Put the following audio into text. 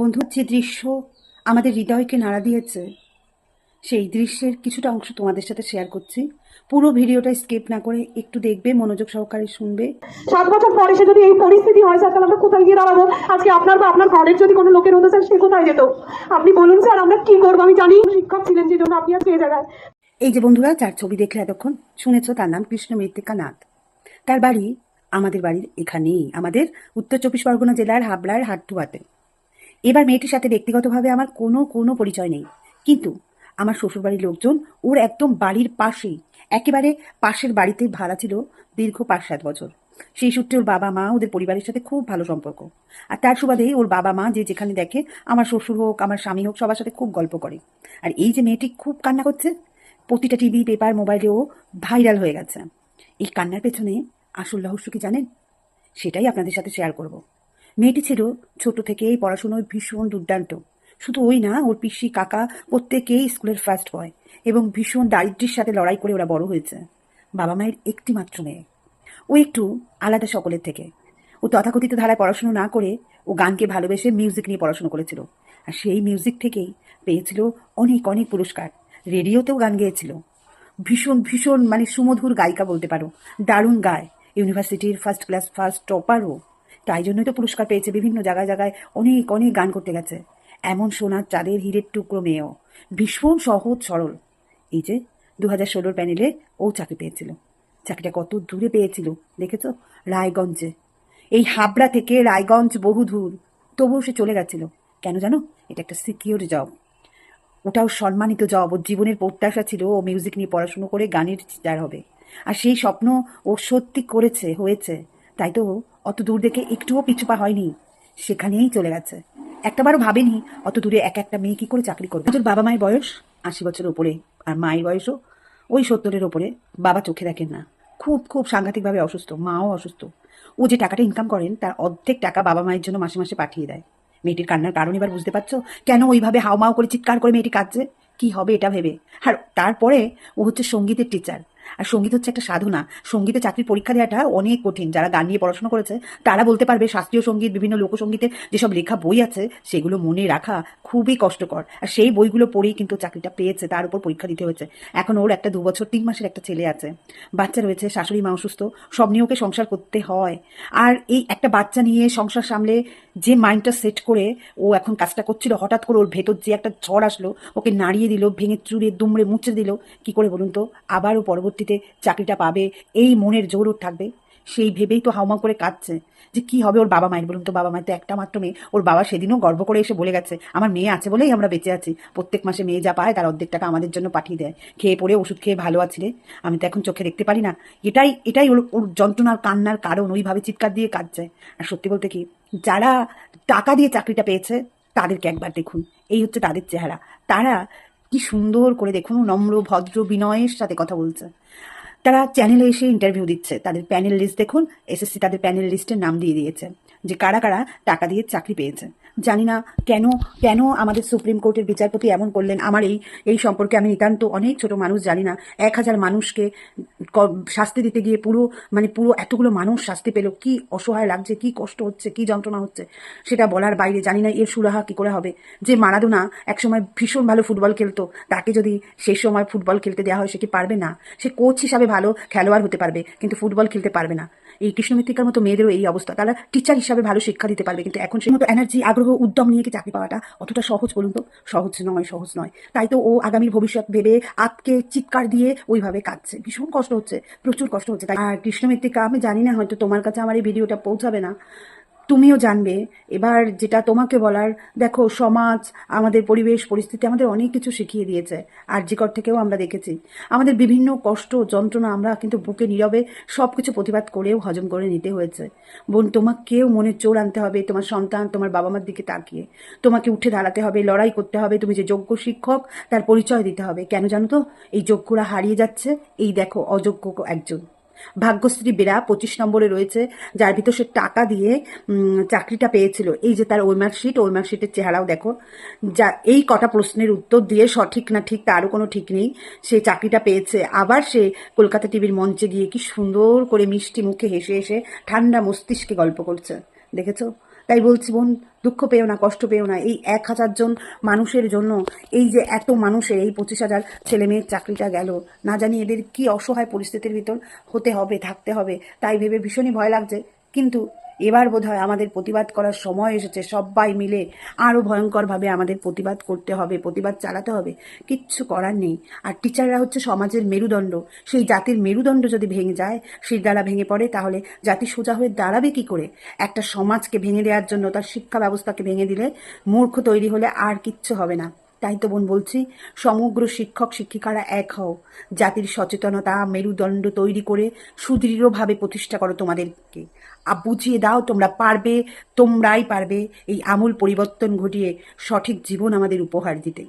বন্ধুর যে দৃশ্য আমাদের হৃদয়কে নাড়া দিয়েছে। সেই দৃশ্যের কিছুটা অংশ তোমাদের সাথে শেয়ার করছি। পুরো ভিডিওটা স্কিপ না করে একটু দেখবে মনোযোগ সহকারে শুনবে। সাত বছর পরে সে যদি এই পরিস্থিতি হয় স্যার তাহলে আমরা কোথায় গিয়ে দাঁড়াবো? আজকে আপনার বা আপনার ঘরের যদি কোনো লোকের হতো স্যার সে কোথায় যেত? আপনি বলুন স্যার আমরা কি করব? আমি জানি শিক্ষক ছিলেন যে জন্য আপনি আজকে এই জায়গায়। এই যে বন্ধুরা যার ছবি দেখলে এতক্ষণ শুনেছো তার নাম কৃষ্ণ মৃত্তিকা নাথ। তার বাড়ি আমাদের বাড়ির এখানেই আমাদের উত্তর চব্বিশ পরগনা জেলার হাবড়ার হাট্টুয়াতে এবার মেয়েটির সাথে ব্যক্তিগতভাবে আমার কোনো কোনো পরিচয় নেই। কিন্তু আমার শ্বশুরবাড়ির লোকজন ওর একদম বাড়ির পাশেই, একেবারে পাশের বাড়িতে ভাড়া ছিল দীর্ঘ পাঁচ সাত বছর। সেই সূত্রে ওর বাবা মা ওদের পরিবারের সাথে খুব ভালো সম্পর্ক। আর তার সুবাদেই ওর বাবা মা যে যেখানে দেখে, আমার শ্বশুর হোক, আমার স্বামী হোক, সবার সাথে খুব গল্প করে। আর এই যে মেয়েটি খুব কান্না করছে, প্রতিটা টিভি, পেপার, মোবাইলেও ভাইরাল হয়ে গেছে। এই কান্নার পেছনে আসল রহস্য কি জানেন? সেটাই আপনাদের সাথে শেয়ার করব। মেয়েটি ছিল ছোট থেকেই পড়াশুনোয় ভীষণ দুর্দান্ত। শুধু ওই না, ওর পিসি, কাকা প্রত্যেকেই স্কুলের ফার্স্ট বয় এবং ভীষণ দারিদ্র্যের সাথে লড়াই করে ওরা বড় হয়েছে। বাবা মায়ের একটি মাত্র মেয়ে। ও একটু আলাদা সকলের থেকে। ও তথাকথিত ধারায় পড়াশুনো না করে ও গানকে ভালোবেসে মিউজিক নিয়ে পড়াশুনো করেছিল। আর সেই মিউজিক থেকেই পেয়েছিল অনেক অনেক পুরস্কার। রেডিওতেও গান গেয়েছিল। ভীষণ ভীষণ মানে সুমধুর গায়িকা বলতে পারো। দারুণ গায়। ইউনিভার্সিটির ফার্স্ট ক্লাস ফার্স্ট টপারও তাই জন্যই তো পুরস্কার পেয়েছে বিভিন্ন জায়গায় জায়গায় অনেক অনেক গান করতে গেছে। এমন সোনার চাঁদের হীরের টুকরো মেয়েও। ভীষণ সহজ, সরল। এই যে দু হাজার ষোলোর প্যানেলে ও চাকরি পেয়েছিল। চাকরিটা কত দূরে পেয়েছিল, দেখেছ? রায়গঞ্জে। এই হাবড়া থেকে রায়গঞ্জ বহু দূর তবুও সে চলে গেছিল। কেন জানো? এটা একটা সিকিউর জব ওটাও সম্মানিত জব ওর জীবনের প্রত্যাশা ছিল ও মিউজিক নিয়ে পড়াশুনো করে গানের স্টার হবে। আর সেই স্বপ্ন ও সত্যি করেছে, হয়েছে। তাই তো অত দূর দেখে একটুও পিছুপা হয়নি। সেখানেই চলে গেছে। একটাবারও ভাবেনি, অত দূরে এক একটা মেয়ে কি করে চাকরি করবে। তোর বাবা মায়ের বয়স আশি বছরের ওপরে আর মায়ের বয়সও ওই সত্তরের ওপরে বাবা চোখে দেখেন না। খুব খুব সাংঘাতিকভাবে অসুস্থ, মাও অসুস্থ। ও যে টাকাটা ইনকাম করেন, তার অর্ধেক টাকা বাবা মায়ের জন্য মাসে মাসে পাঠিয়ে দেয়। মেয়েটির কান্নার কারণ এবার বুঝতে পারছ? কেন ওইভাবে হাওমাও করে চিৎকার করে মেয়েটি কাঁদছে? কি হবে এটা ভেবে? আর তারপরে ও হচ্ছে সঙ্গীতের টিচার আর সংগীত হচ্ছে একটা সাধনা। সঙ্গীতে চাকরির পরীক্ষা দেওয়াটা অনেক কঠিন। যারা গান নিয়ে পড়াশোনা করেছে, তারা বলতে পারবে শাস্ত্রীয় সংগীত, বিভিন্ন লোকসঙ্গীতের যেসব লেখা বই আছে, সেগুলো মনে রাখা খুবই কষ্টকর। আর সেই বইগুলো পড়েই কিন্তু চাকরিটা পেয়েছে, তার উপর পরীক্ষা দিতে হয়েছে। এখন ওর একটা দু বছর তিন মাসের একটা ছেলে আছে। বাচ্চা রয়েছে, শাশুড়ি মা অসুস্থ, সব নিয়ে ওকে সংসার করতে হয়। আর এই একটা বাচ্চা নিয়ে সংসার সামলে যে মাইন্ডটা সেট করে ও এখন কাজটা করছিল, হঠাৎ করে ওর ভেতর যে একটা ঝড় আসলো, ওকে নাড়িয়ে দিল, ভেঙে চুড়ে, দুমড়ে, মুচড়ে দিল। কি করে বলুন তো? আবারও পরবর্তীতে চাকরিটা পাবে, এই মনের জোর ওর থাকবে। সেই ভেবেই তো হাউমা করে কাঁদছে যে কি হবে ওর বাবা মায়ের, বলুন তো বাবা মায়ের তো একটা মাত্র মেয়ে। ওর বাবা সেদিনও গর্ব করে এসে বলে গেছে, আমার মেয়ে আছে বলেই আমরা বেঁচে আছি। প্রত্যেক মাসে মেয়ে যা পায় তার অর্ধেক টাকা আমাদের জন্য পাঠিয়ে দেয়। খেয়ে পড়ে ওষুধ খেয়ে ভালো আছে রে। আমি তো এখন চোখে দেখতে পারি না। এটাই এটাই ওর ওর যন্ত্রণার, কান্নার কারণ। ওইভাবে চিৎকার দিয়ে কাঁদছে। আর সত্যি বলতে কি, যারা টাকা দিয়ে চাকরিটা পেয়েছে, তাদেরকে একবার দেখুন। এই হচ্ছে তাদের চেহারা। তারা কি সুন্দর করে দেখুন নম্র ভদ্র বিনয়ের সাথে কথা বলছে। তারা চ্যানেলে এসে ইন্টারভিউ দিচ্ছে। তাদের প্যানেল লিস্ট দেখুন এসএসসি তাদের প্যানেল লিস্টের নাম দিয়ে দিয়েছে যে কারা কারা টাকা দিয়ে চাকরি পেয়েছে। জানি না কেন কেন আমাদের সুপ্রিম কোর্টের বিচারপতি এমন করলেন। আমার এই এই সম্পর্কে আমি নিতান্ত অনেক ছোট মানুষ জানি না। এক হাজার মানুষকে শাস্তি দিতে গিয়ে পুরো মানে পুরো এতগুলো মানুষ শাস্তি পেল। কি অসহায় লাগছে, কি কষ্ট হচ্ছে, কি যন্ত্রণা হচ্ছে, সেটা বলার বাইরে জানি না এর সুরাহা কি করে হবে। যে মারাদোনা একসময় ভীষণ ভালো ফুটবল খেলতো, তাকে যদি সেই সময় ফুটবল খেলতে দেওয়া হয় সে কি পারবে না? সে কোচ হিসাবে ভালো খেলোয়াড় হতে পারবে, কিন্তু ফুটবল খেলতে পারবে না। এই কৃষ্ণমিত্রিকার মতো মেয়েদেরও এই অবস্থা। তারা টিচার হিসাবে ভালো শিক্ষা দিতে পারবে, কিন্তু এখন সেই মতো এনার্জি আগ্রহ, উদ্যম নিয়ে কি চাকরি পাওয়াটা অতটা সহজ বলুন তো? সহজ নয় সহজ নয়। তাই তো ও আগামীর ভবিষ্যৎ ভেবে আতকে চিৎকার দিয়ে ওইভাবে কাঁদছে। ভীষণ কষ্ট হচ্ছে, প্রচুর কষ্ট হচ্ছে। তাই আর কৃষ্ণমিত্রিকা আমি জানি না, হয়তো তোমার কাছে আমার এই ভিডিওটা পৌঁছাবে না। তুমিও জানবে। এবার যেটা তোমাকে বলার, দেখো, সমাজ, আমাদের পরিবেশ, পরিস্থিতি আমাদের অনেক কিছু শিখিয়ে দিয়েছে, আর জিকর থেকেও আমরা দেখেছি। আমাদের বিভিন্ন কষ্ট, যন্ত্রণা আমরা কিন্তু বুকে নীরবে সব কিছু প্রতিবাদ করেও হজম করে নিতে হয়েছে। বোন, তোমাকেও মনে চোর আনতে হবে, তোমার সন্তান তোমার বাবা মার দিকে তাকিয়ে। তোমাকে উঠে দাঁড়াতে হবে, লড়াই করতে হবে, তুমি যে যোগ্য শিক্ষক, তার পরিচয় দিতে হবে। কেন জানো তো? এই যোগ্যরা হারিয়ে যাচ্ছে, এই দেখো, অযোগ্য একজন। ভাগ্যশ্রী বেরা পঁচিশ নম্বরে রয়েছে, যার ভিতর সে টাকা দিয়ে চাকরিটা পেয়েছিল। এই যে তার ওই মার্কশিট ওই মার্কশিটের চেহারাও দেখো। যা, এই কটা প্রশ্নের উত্তর দিয়ে সঠিক না ঠিক, তারও কোনো ঠিক নেই। সে চাকরিটা পেয়েছে। আবার সে কলকাতা টিভির মঞ্চে গিয়ে কি সুন্দর করে মিষ্টি মুখে হেসে হেসে ঠান্ডা মস্তিষ্কে গল্প করছে। দেখেছ? তাই বলছি বোন, দুঃখ পেও না, কষ্ট পেও না। এই এক হাজার জন মানুষের জন্য এই যে এত মানুষের এই পঁচিশ হাজার ছেলে মেয়ের চাকরিটা গেল, না জানি এদের কি অসহায় পরিস্থিতির ভিতর হতে হবে, থাকতে হবে। তাই ভেবে ভীষণই ভয় লাগছে। কিন্তু এবার বোধহয় আমাদের প্রতিবাদ করার সময় এসেছে। সবাই মিলে আরও ভয়ঙ্করভাবে আমাদের প্রতিবাদ করতে হবে, প্রতিবাদ চালাতে হবে। কিচ্ছু করার নেই। আর টিচাররা হচ্ছে সমাজের মেরুদণ্ড। সেই জাতির মেরুদণ্ড যদি ভেঙে যায় সেই দ্বারা ভেঙে পড়ে, তাহলে জাতি সোজা হয়ে দাঁড়াবে কি করে? একটা সমাজকে ভেঙে দেওয়ার জন্য, তার শিক্ষা ব্যবস্থাকে ভেঙে দিলে মূর্খ তৈরি হলে আর কিচ্ছু হবে না। তাই তো বোন বলছি, সমগ্র শিক্ষক, শিক্ষিকারা এক হও। জাতির সচেতনতা, মেরুদণ্ড তৈরি করে সুদৃঢ়ভাবে প্রতিষ্ঠা করো তোমাদেরকে। আর বুঝিয়ে দাও, তোমরা পারবে, তোমরাই পারবে এই আমূল পরিবর্তন ঘটিয়ে সঠিক জীবন আমাদের উপহার দিতে।